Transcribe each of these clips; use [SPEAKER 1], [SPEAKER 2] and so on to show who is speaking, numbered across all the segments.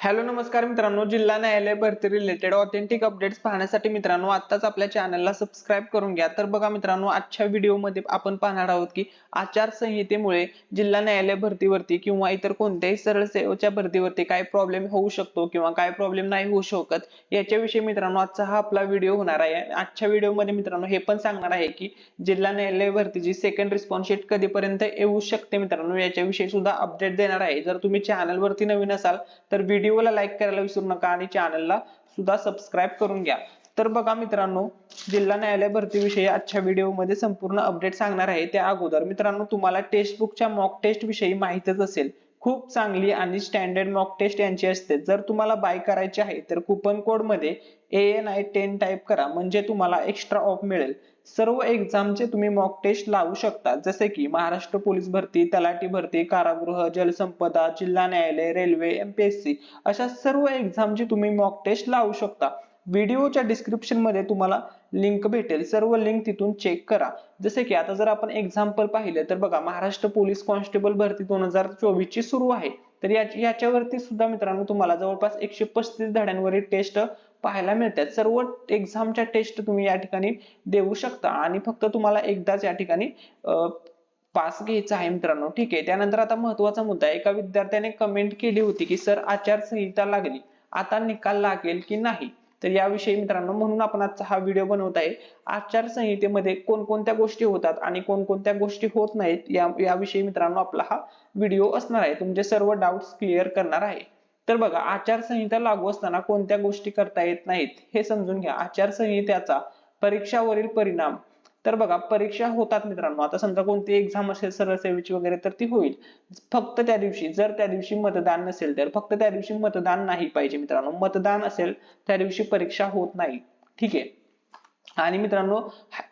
[SPEAKER 1] Hello नमस्कार मित्रांनो. जिल्हा न्यायालय भरती रिलेटेड ऑथेंटिक अपडेट्स पाहण्यासाठी मित्रांनो आत्ताच आपल्या चॅनलला सबस्क्राईब करून घ्या. तर बघा मित्रांनो आजच्या व्हिडिओमध्ये आपण पाहणार आहोत की आचारसंहितेमुळे जिल्हा न्यायालय भरतीवरती किंवा इतर कोणत्याही सरळ सेवेच्या भरतीवरती काय प्रॉब्लेम होऊ शकतो किंवा काय प्रॉब्लेम नाही होऊ शकत याच्याविषयी मित्रांनो आजचा हा आपला व्हिडिओ होणार आहे. आजच्या व्हिडिओमध्ये मित्रांनो हे पण सांगणार आहे की जिल्हा न्यायालय भरतीची सेकंड रिस्पॉन्स शीट कधीपर्यंत येऊ शकते मित्रांनो याच्याविषयी सुद्धा अपडेट देणार आहे. जर तुम्ही चॅनलवरती नवीन असाल तर व्हिडिओ व्हिडिओला लाईक करायला विसरू नका आणि चॅनलला सुद्धा सबस्क्राईब करून घ्या. तर बघा मित्रांनो जिल्हा न्यायालय भरतीविषयी आजच्या व्हिडिओमध्ये संपूर्ण अपडेट सांगणार आहे. त्या अगोदर मित्रांनो तुम्हाला टेक्स्ट बुकच्या मॉक टेस्ट विषयी माहितच असेल. खूप चांगली आणि स्टँडर्ड मॉक टेस्ट यांची असते. जर तुम्हाला बाय करायची आहे तर कुपन कोडमध्ये A N I ten type करा. म्हणजे तुम्हाला एक्स्ट्रा ऑफ मिळेल. सर्व एक्झामचे तुम्ही मॉक टेस्ट लावू शकता. जसे की महाराष्ट्र पोलीस भरती तलाठी भरती कारागृह जलसंपदा जिल्हा न्यायालय रेल्वे एमपीएससी अशा सर्व एक्झामची तुम्ही मॉक टेस्ट लावू शकता. व्हिडिओच्या डिस्क्रिप्शनमध्ये तुम्हाला लिंक भेटेल. सर्व लिंक तिथून चेक करा. जसे की आता जर आपण एक्झाम्पल पाहिलं तर बघा महाराष्ट्र पोलीस कॉन्स्टेबल भरती दोन हजार चोवीस ची सुरू आहे. तर याच्यावरती सुद्धा मित्रांनो तुम्हाला जवळपास एकशे पस्तीस धड्यांवरील टेस्ट पाहायला मिळतात. सर्व एक्झामच्या टेस्ट तुम्ही या ठिकाणी देऊ शकता. आणि फक्त तुम्हाला एकदाच या ठिकाणी पास घ्यायचा आहे मित्रांनो. ठीक आहे. त्यानंतर आता महत्त्वाचा मुद्दा एका विद्यार्थ्याने कमेंट केली होती की सर आचारसंहिता लागली. आता निकाल लागेल की नाही? तर याविषयी मित्रांनो म्हणून आपण आजचा हा व्हिडिओ बनवत आहे आचारसंहितेमध्ये कोणकोणत्या गोष्टी होतात आणि कोणकोणत्या गोष्टी होत नाहीत या याविषयी मित्रांनो आपला हा व्हिडिओ असणार आहे. तुमचे सर्व डाऊट्स क्लिअर करणार आहे. तर बघा आचारसंहिता लागू असताना कोणत्या गोष्टी करता येत नाहीत हे समजून घ्या. आचारसंहितेचा परीक्षावरील परिणाम तर बघा परीक्षा होतात मित्रांनो. आता समजा कोणती एक्झाम असेल सरळ सेवेची वगैरे तर ती होईल. फक्त त्या दिवशी जर त्या दिवशी मतदान नसेल तर फक्त त्या दिवशी मतदान नाही पाहिजे मित्रांनो. मतदान असेल त्या दिवशी परीक्षा होत नाही. ठीक आहे? आणि मित्रांनो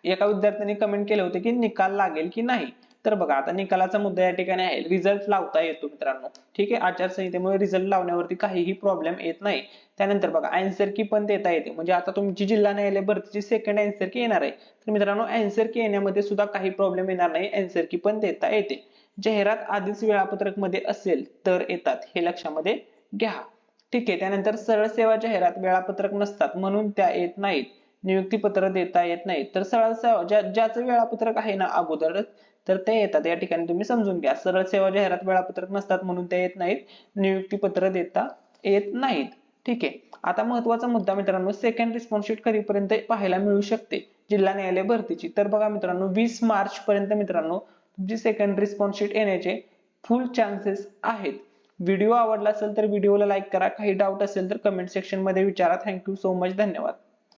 [SPEAKER 1] एका विद्यार्थ्यांनी कमेंट केले होते की निकाल लागेल की नाही? तर बघा आता निकालाचा मुद्दा या ठिकाणी आहे. रिझल्ट लावता येतो मित्रांनो. ठीक आहे? आचारसंहितेमुळे रिझल्ट लावण्यावरती काहीही प्रॉब्लेम येत नाही. त्यानंतर बघा अँसर की पण देता येते. म्हणजे आता तुमची जिल्हा न्यायालय भरतीची सेकंड अँसर की येणार आहे. तर मित्रांनो अँसर की येण्यामध्ये सुद्धा काही प्रॉब्लेम येणार नाही. अँसर की पण देता येते. जाहिरात आधीच वेळापत्रकमध्ये असेल तर येतात. हे लक्षामध्ये घ्या. ठीक आहे? त्यानंतर सरळ सेवा जाहिरात वेळापत्रक नसतात म्हणून त्या येत नाहीत. नियुक्ती पत्र देता येत नाही तर सरळ सेवा ज्याचं वेळापत्रक आहे ना अगोदरच तर ते येतात. या ठिकाणी तुम्ही समजून घ्या. सरळ सेवा जाहिरात वेळापत्रक नसतात म्हणून ते येत नाहीत. नियुक्ती पत्र देता येत नाहीत. ठीक आहे. आता महत्त्वाचा मुद्दा मित्रांनो सेकंड रिस्पॉन्स शीट कधीपर्यंत पाहायला मिळू शकते? जिल्हा न्यायालय भरतीची. तर बघा मित्रांनो वीस मार्च पर्यंत मित्रांनो तुमची सेकंड रिस्पॉन्स शीट येण्याचे फुल चान्सेस आहेत. व्हिडिओ आवडला असेल तर व्हिडिओला लाईक करा. काही डाऊट असेल तर कमेंट सेक्शनमध्ये विचारा. थँक्यू सो मच धन्यवाद.